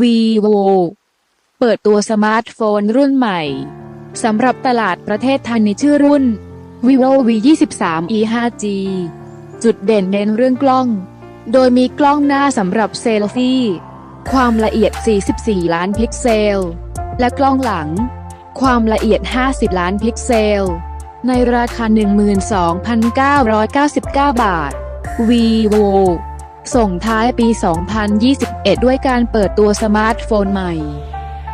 vivo เปิดตัวสมาร์ทโฟนรุ่นใหม่สำหรับตลาดประเทศไทยในชื่อรุ่น vivo v 2 3 e 5 g จุดเด่นเน้นเรื่องกล้อง โดยมีกล้องหน้าสำหรับเซลฟี่ ความละเอียด 44 ล้านพิกเซล และกล้องหลัง ความละเอียด 50 ล้านพิกเซล ในราคา 12,999 บาท vivo ส่งท้ายปี 2021 ด้วยการเปิดตัวสมาร์ทโฟนใหม่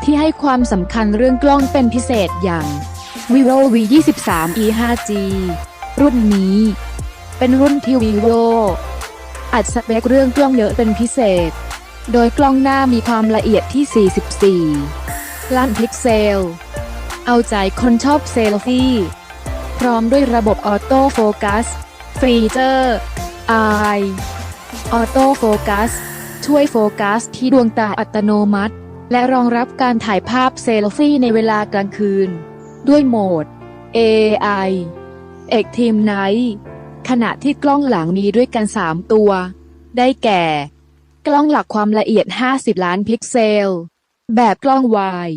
ที่ให้ความสำคัญเรื่องกล้องเป็นพิเศษอย่าง vivo v 2 3 e 5 g รุ่นนี้ เป็นรุ่นที่ vivo อัดสเปคเรื่องกล้องเยอะเป็นพิเศษ โดยกล้องหน้ามีความละเอียดที่ 44 ล้านพิกเซล เอาใจคนชอบเซลฟี่ พร้อมด้วยระบบออโต้โฟกัสฟีเจอร์ Eye ออโต้โฟกัส ช่วยโฟกัสที่ดวงตาอัตโนมัติ และรองรับการถ่ายภาพเซลฟี่ในเวลากลางคืน ด้วยโหมด AI Active Night ขณะที่กล้องหลังมีด้วยกัน 3 ตัว ได้แก่ กล้องหลักความละเอียด 50 ล้านพิกเซล แบบกล้องวาย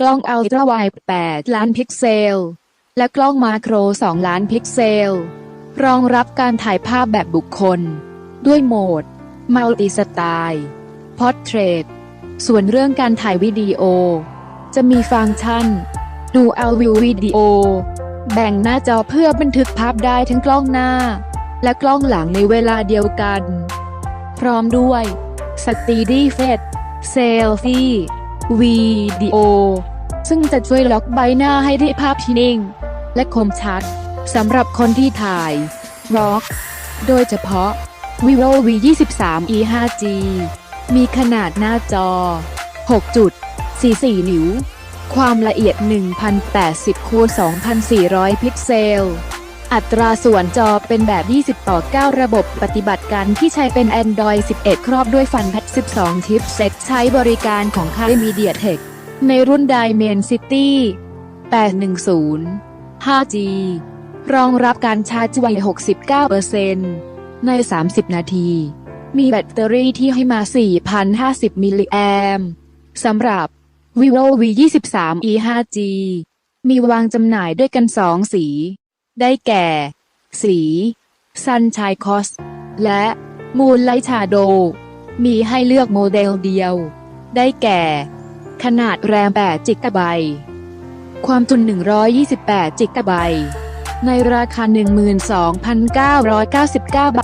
กล้องอัลตร้าวด์8ล้านพิกเซล และกล้องมาโคร 2 ล้านพิกเซล รองรับการถ่ายภาพแบบบุคคล ด้วยโหมด Multi Style Portrait ส่วนเรื่องการถ่ายวิดีโอ จะมีฟังก์ชัน Dual View Video แบ่งหน้าจอเพื่อบันทึกภาพได้ทั้งกล้องหน้า และกล้องหลังในเวลาเดียวกัน พร้อมด้วย Steady Face Selfie Video ซึ่งจะช่วยล็อกใบหน้าให้ได้ภาพที่นิ่ง และคมชัดสำหรับคนที่ถ่ายร็อก โดยเฉพาะ vivo v 2 3 e 5 g มีขนาดหน้าจอ 6.44 นิ้ว ความละเอียด 1080คูณ2400 พิกเซล อัตราส่วนจอเป็นแบบ 20 ต่อ 9 ระบบปฏิบัติการที่ใช้เป็น Android 11 ครอบด้วยฟันพัด12 ชิปเซ็ตใช้บริการของค่าย MediaTek ในรุ่น Dimensity 810 5G รองรับการชาร์จไว 69% ใน 30 นาที มีแบตเตอรี่ที่ให้มา 4,050 มิลลิแอมสำหรับ vivo v 2 3 e 5 g มีวางจำหน่ายด้วยกัน 2 สี ได้แก่ สี Sunshine Cos และ Moonlight Shadow มีให้เลือกโมเดลเดียว ได้แก่ ขนาดแรม8จิกะไบต์ความจุ128จิกะไบต์ในราคา 12,999 บาท